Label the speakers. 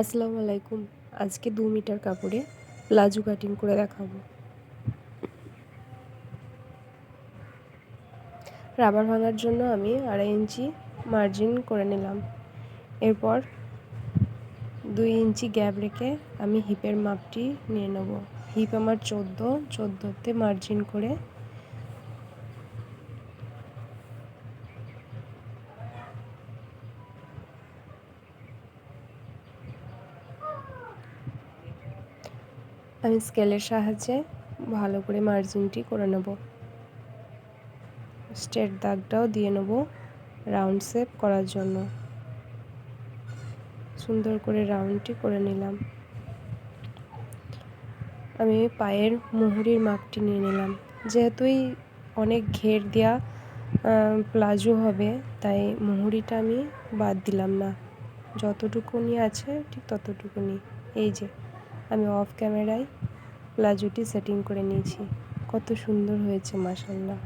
Speaker 1: আসসালামু আলাইকুম। আজকে দু মিটার কাপড়ে প্লাজো কাটিং করে দেখাবো। রাবার ভাঙার জন্য আমি আড়াই ইঞ্চি মার্জিন করে নিলাম। এরপর দুই ইঞ্চি গ্যাপ রেখে আমি হিপের মাপটি নিয়ে নেব। হিপ আমার চোদ্দ, চোদ্দোতে মার্জিন করে আমি স্কেলের সাহায্যে ভালো করে মার্জিনটি করে নেব। স্ট্রেট দাগটাও দিয়ে নেব রাউন্ড শেপ করার জন্য। সুন্দর করে রাউন্ডটি করে নিলাম। আমি পায়ের মুহুরির মাপটি নিয়ে নিলাম। যেহেতুই অনেক ঘের দেওয়া প্লাজো হবে, তাই মুহুরিটা আমি বাদ দিলাম না। যতটুকুনি আছে ঠিক ততটুকুনি। এই যে আমি অফ ক্যামেরায় প্লাজোটি সেটিং করে নিয়েছি। কত সুন্দর হয়েছে মাসাল্লাহ